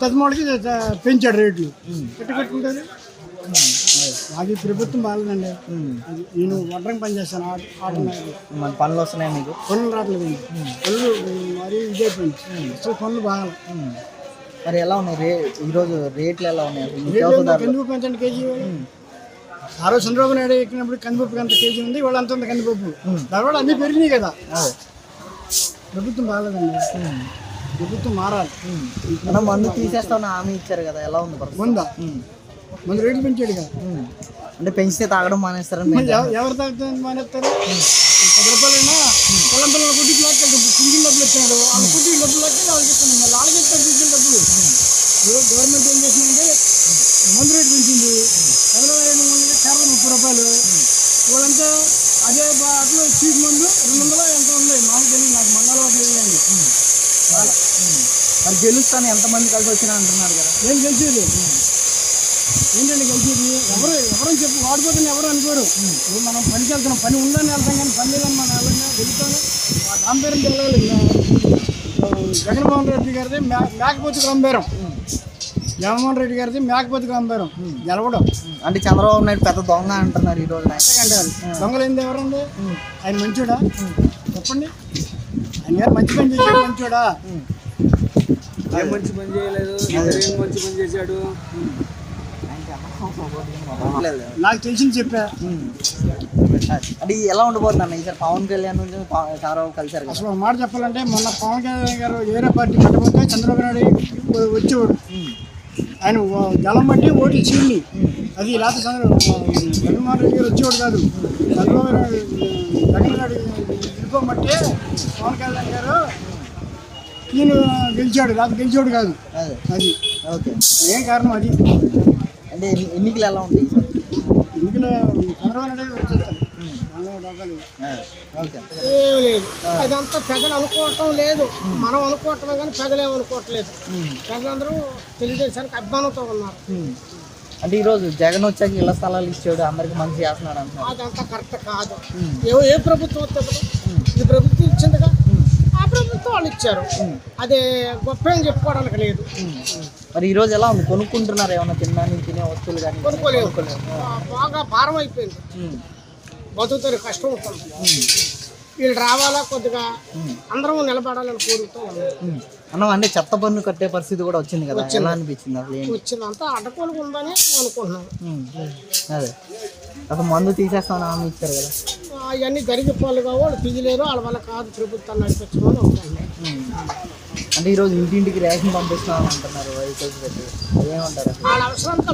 పెద్దమాడికి పెంచాడు రేట్లు. ఎట్టు కట్టుకుంటారు అది ప్రభుత్వం బాగాలేదండి నేను వడ్రంగి పని చేస్తాను. ఆట మన పనులు వస్తున్నాయి మీకు? పనులు రావట్లేదు పనులు మరీ ఇదైపోయింది అసలు పనులు బాగాలి. మరి ఎలా ఉన్నాయి రే ఈరోజు రేట్లు ఎలా ఉన్నాయి? కందిపప్పు ఎంత కేజీ? ఆ రోజు చంద్రబాబు నాయుడు ఎక్కినప్పుడు కందిపప్పు ఎంత కేజీ ఉంది? వాళ్ళు అంత ఉంది కందిపప్పు. దానివల్ల అన్నీ పెరిగినాయి కదా. ప్రభుత్వం బాగాలేదండి. ప్రభుత్వం మారాలి. మనం మందు తీసేస్తామని హామీ ఇచ్చారు కదా ఎలా ఉంది పరిస్థితి? ఉమ్. మన రేట్లు పెంచాడు కదా. అంటే పెంచితే తాగడం మానేస్తారని మరి మేము ఎవ- ఎవరు తాగుతుంది మానేస్తారు? పది రూపాయలైనా పొలం పిల్లల కుట్టికి లాక్కెళ్తాడు సింగిల్ డబ్బులు ఇచ్చాడు వాళ్ళ కుట్టికి డబ్బులు లాక్కెళ్ళి వాళ్ళకి ఇస్తాను మళ్ళీ వాళ్ళకి ఇస్తారు సింగిల్ డబ్బులు. గవర్నమెంట్ ఏం చేసిందంటే మందు రేటు పెంచింది. చంద్రబాబు నాయుడు ముందు కేవలం ముప్పై రూపాయలు వాళ్ళంతా అదే బాటలో చీప్ మందు రెండు వందల ఎంత ఉంది మాకు తెలియదు నాకు మంగళవారం తెలియదండి మరి గెలుస్తాను ఎంతమంది కలిసి వచ్చినా అంటున్నారు కదా. ఏం గెలిచేది? ఏంటండి గెలిచేది? ఎవరు ఎవరని చెప్పి వాడిపోతుంది ఎవరు అనుకోరు. ఇప్పుడు మనం పనికి వెళ్తున్నాం. పని ఉందని వెళ్తాం కానీ పని లేదని మనం వెళ్ళంగా వెళ్తాను. పేరు వెళ్ళాలి జగన్మోహన్ రెడ్డి గారిది మే- మేకపోతు కంబేరం జగన్మోహన్ రెడ్డి గారిది మేకపోతు కంబేరం గెలవడం. అంటే చంద్రబాబు నాయుడు పెద్ద దొంగ అంటున్నారు ఈ రోజు అంటే దొంగలు ఏంది ఎవరండి? ఆయన మంచోడా? చెప్పండి. గారు మంచి పని చేశాడు మంచోడా? ఏం మంచి పని చేయలేదు ఏం మంచి పని చేశాడు? నాకు తెలిసింది చెప్పా. అంటే ఎలా ఉండబోతుంది అన్న? ఈసారి పవన్ కళ్యాణ్ చంద్రబాబు కలిసారు అసలు ఒక మాట చెప్పాలంటే మొన్న పవన్ కళ్యాణ్ గారు వేరే పార్టీ కట్టబోతే చంద్రబాబు నాయుడు వచ్చేవాడు. ఆయన గలం బట్టి ఓట్లు చీని అది లేకపోతే చంద్ర జగన్మోహన్ రెడ్డి గారు వచ్చేవాడు కాదు. చంద్రబాబు నాయుడు పవన్ కళ్యాణ్ గారు ఈయన గెలిచాడు లేకపోతే గెలిచాడు కాదు. అదే. ఓకే. ఏం కారణం అది? అంటే ఎన్ని- ఎన్నికలు ఎలా ఉంటాయి? చంద్రబాబు నాయుడు వచ్చేస్తారు. లేదు. అదంతా ప్రజలు అనుకోవటం లేదు. మనం అనుకోవటమే కానీ అనుకోవట్లేదు ప్రజలందరూ తెలుగుదేశానికి అభిమానంతో ఉన్నారు. అంటే ఈరోజు జగన్ వచ్చాక ఇళ్ళ స్థలాలు ఇచ్చాడు అందరికి మంచి చేస్తున్నాడు అంటున్నారు అదంతా కరెక్ట్ కాదు. ఏ ఏ ప్రభుత్వం వస్తే ఈ ప్రభుత్వం ఇచ్చిందిగా? ఆ ప్రభుత్వం వాళ్ళు ఇచ్చారు. అదే గొప్ప ఏం చెప్పుకోవడానికి లేదు. మరి ఈ రోజు ఎలా ఉంది? కొనుక్కుంటున్నారు ఏమన్నా తినడానికి తినే వస్తువులు కానీ? కొనుక్కోలేవు బా- బాగా భారం అయిపోయింది. బతుకుతారు కష్టం అవుతుంది. వీళ్ళు రావాలా కొద్దిగా అందరం నిలబడాలని కోరుతూ. అన్నం అంటే చెత్త పన్ను కట్టే పరిస్థితి కూడా వచ్చింది కదా? ఎలా అనిపించింది అసలు ఏంటి? వచ్చిందంతా అడ్డకోలుగా ఉందని అనుకుంటున్నాం. ఉమ్. అదే. అసలు మందు తీసేస్తామని హామీ ఇచ్చారు కదా? అవన్నీ జరిగిపోవాలి వాళ్ళు తీయలేరు వాళ్ళ వల్ల కాదు ప్రభుత్వాన్ని నడిపించమని అనుకుంటున్నాం. అంటే ఈరోజు ఇంటింటికి రేషన్ పంపిస్తున్నామని అంటున్నారు అదేమంటారు అసలు? వాళ్ళ అవసరానికి